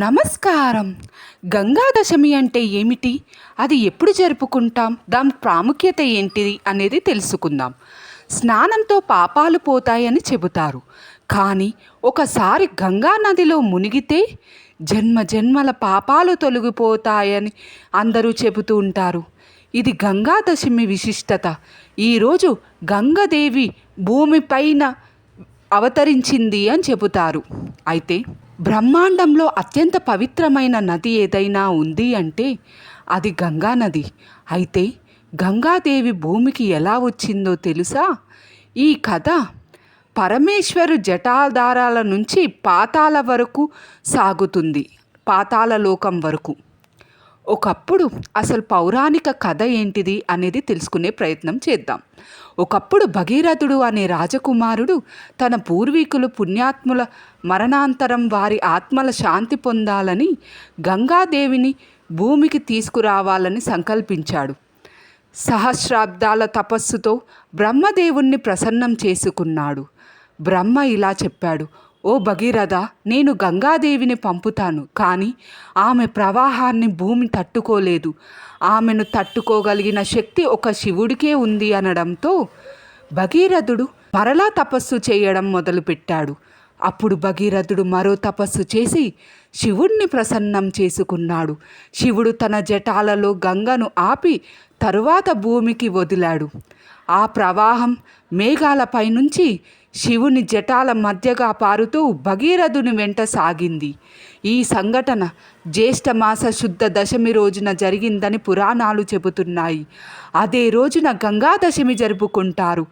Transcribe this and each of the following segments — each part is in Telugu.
నమస్కారం. గంగా దశమి అంటే ఏమిటి? అది ఎప్పుడు జరుపుకుంటాం? దాని ప్రాముఖ్యత ఏంటిది? అనేది తెలుసుకుందాం. స్నానంతో పాపాలు పోతాయని చెబుతారు. కానీ ఒకసారి గంగా నదిలో మునిగితే జన్మ జన్మల పాపాలు తొలగిపోతాయని అందరూ చెబుతూ ఉంటారు. ఇది గంగా దశమి విశిష్టత. ఈరోజు గంగదేవి భూమిపైన అవతరించింది అని చెబుతారు. అయితే బ్రహ్మాండంలో అత్యంత పవిత్రమైన నది ఏదైనా ఉంది అంటే అది గంగా నది. అయితే గంగాదేవి భూమికి ఎలా వచ్చిందో తెలుసా? ఈ కథ పరమేశ్వరు జటాధారాల నుంచి పాతాల వరకు సాగుతుంది. పాతాల లోకం వరకు. ఒకప్పుడు అసలు పౌరాణిక కథ ఏంటిది అనేది తెలుసుకునే ప్రయత్నం చేద్దాం. ఒకప్పుడు భగీరథుడు అనే రాజకుమారుడు తన పూర్వీకులు పుణ్యాత్ముల మరణాంతరం వారి ఆత్మల శాంతి పొందాలని గంగాదేవిని భూమికి తీసుకురావాలని సంకల్పించాడు. సహస్రాబ్దాల తపస్సుతో బ్రహ్మదేవుణ్ణి ప్రసన్నం చేసుకున్నాడు. బ్రహ్మ ఇలా చెప్పాడు ఓ భగీరథ నేను గంగాదేవిని పంపుతాను కానీ ఆమె ప్రవాహాన్ని భూమి తట్టుకోలేదు. ఆమెను తట్టుకోగలిగిన శక్తి ఒక శివుడికే ఉంది అనడంతో భగీరథుడు మరలా తపస్సు చేయడం మొదలుపెట్టాడు. అప్పుడు భగీరథుడు మరో తపస్సు చేసి శివుణ్ణి ప్రసన్నం చేసుకున్నాడు. శివుడు తన జటాలలో గంగను ఆపి తరువాత భూమికి వదిలాడు. ఆ ప్రవాహం మేఘాలపై నుంచి శివుని జటాల మధ్యగా పారుతూ భగీరథుని వెంట సాగింది. ఈ సంఘటన జ్యేష్ఠమాస శుద్ధ దశమి రోజున జరిగిందని పురాణాలు చెబుతున్నాయి. అదే రోజున గంగా దశమి జరుపుకుంటారు.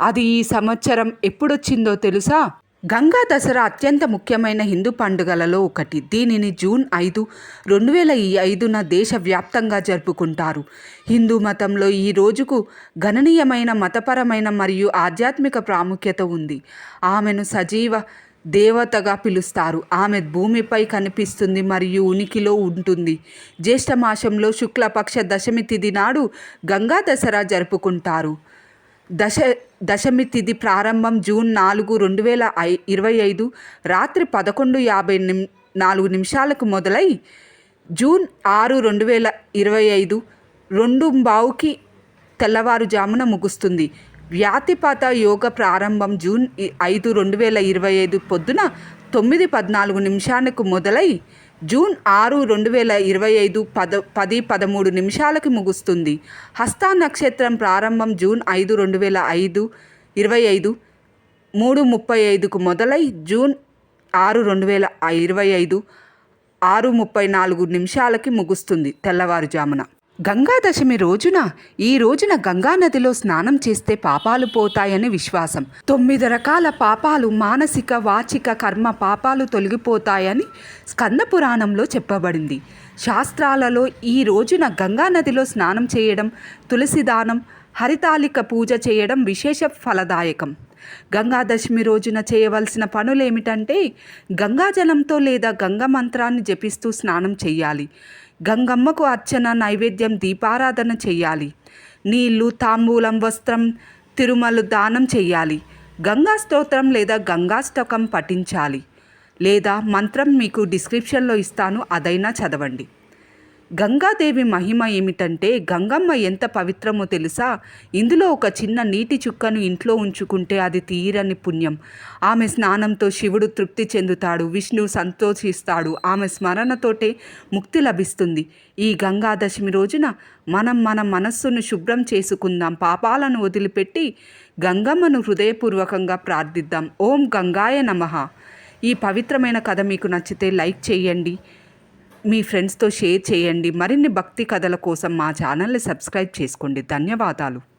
అది ఈ సంవత్సరం ఎప్పుడొచ్చిందో తెలుసా? గంగా దసరా అత్యంత ముఖ్యమైన హిందూ పండుగలలో ఒకటి. దీనిని జూన్ ఐదు రెండు వేల ఐదున దేశవ్యాప్తంగా జరుపుకుంటారు. హిందూ మతంలో ఈ రోజుకు గణనీయమైన మతపరమైన మరియు ఆధ్యాత్మిక ప్రాముఖ్యత ఉంది. ఆమెను సజీవ దేవతగా పిలుస్తారు. ఆమె భూమిపై కనిపిస్తుంది మరియు ఉనికిలో ఉంటుంది. జ్యేష్ఠ మాసంలో శుక్లపక్ష దశమి తిథి నాడు గంగా దసరా జరుపుకుంటారు. దశ దశమి తిథి ప్రారంభం జూన్ నాలుగు రెండు వేల ఐ ఇరవై ఐదు. రాత్రి పదకొండు యాభై నిమ్ నాలుగు నిమిషాలకు మొదలై జూన్ ఆరు రెండు వేల ఇరవై ఐదు రెండు బావుకి తెల్లవారుజామున ముగుస్తుంది. వ్యాతిపాత యోగ ప్రారంభం జూన్ ఐదు రెండు వేల ఇరవై ఐదు పొద్దున తొమ్మిది పద్నాలుగు నిమిషాలకు మొదలై జూన్ ఆరు రెండు వేల ఇరవై ఐదు పద పది పదమూడు నిమిషాలకి ముగుస్తుంది. హస్తా నక్షత్రం ప్రారంభం జూన్ ఐదు రెండు వేల ఐదు ఇరవై ఐదు మూడు ముప్పై ఐదుకు మొదలై జూన్ ఆరు రెండు వేల ఇరవై ఐదు ఆరు ముప్పై నాలుగు నిమిషాలకి ముగుస్తుంది తెల్లవారుజామున. గంగా దశమి రోజున ఈ రోజున గంగా నదిలో స్నానం చేస్తే పాపాలు పోతాయని విశ్వాసం. తొమ్మిది రకాల పాపాలు మానసిక వాచిక కర్మ పాపాలు తొలగిపోతాయని స్కంద పురాణంలో చెప్పబడింది. శాస్త్రాలలో ఈ రోజున గంగా నదిలో స్నానం చేయడం తులసి దానం హరితాలిక పూజ చేయడం విశేష ఫలదాయకం. గంగాదశమి రోజున చేయవలసిన పనులేమిటంటే గంగాజలంతో లేదా గంగ మంత్రాన్ని జపిస్తూ స్నానం చేయాలి గంగమ్మకు అర్చన నైవేద్యం దీపారాధన చేయాలి నీళ్ళు తాంబూలం వస్త్రం తిరుమలు దానం చేయాలి గంగా స్తోత్రం లేదా గంగాష్టకం పఠించాలి. లేదా మంత్రం మీకు డిస్క్రిప్షన్లో ఇస్తాను అదైనా చదవండి. గంగాదేవి మహిమ ఏమిటంటే గంగమ్మ ఎంత పవిత్రమో తెలుసా? ఇందులో ఒక చిన్న నీటి చుక్కను ఇంట్లో ఉంచుకుంటే అది తీరని పుణ్యం. ఆమె స్నానంతో శివుడు తృప్తి చెందుతాడు విష్ణువు సంతోషిస్తాడు ఆమె స్మరణతోటే ముక్తి లభిస్తుంది. ఈ గంగాదశమి రోజున మనం మన మనస్సును శుభ్రం చేసుకుందాం పాపాలను వదిలిపెట్టి గంగమ్మను హృదయపూర్వకంగా ప్రార్థిద్దాం. ఓం గంగాయ నమః. ఈ పవిత్రమైన కథ మీకు నచ్చితే లైక్ చేయండి. మీ ఫ్రెండ్స్తో షేర్ చేయండి. మరిన్ని భక్తి కథల కోసం మా ఛానల్ని సబ్స్క్రైబ్ చేసుకోండి. ధన్యవాదాలు.